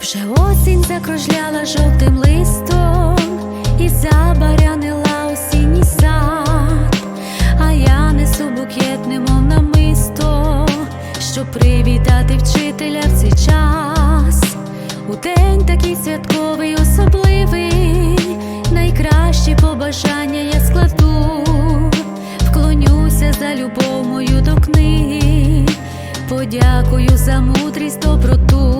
Осінь закружляла жовтим листом і забарянила осінній сад, а я несу букет, немов намисто, щоб привітати вчителя в цей час. У день такий святковий, особливий, найкращі побажання я складу, вклонюся за любов мою до книги, подякую за мудрість, доброту.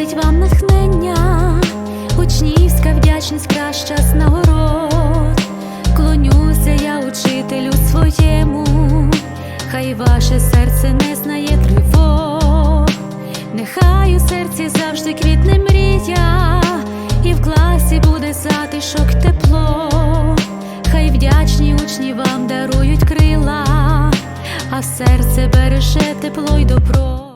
приносить вам натхнення, учнівська вдячність краща з нагород. Клонюся я учителю своєму, хай ваше серце не знає тривог, нехай у серці завжди квітне мрія, і в класі буде затишок тепло, хай вдячні учні вам дарують крила, а серце береже тепло й добро.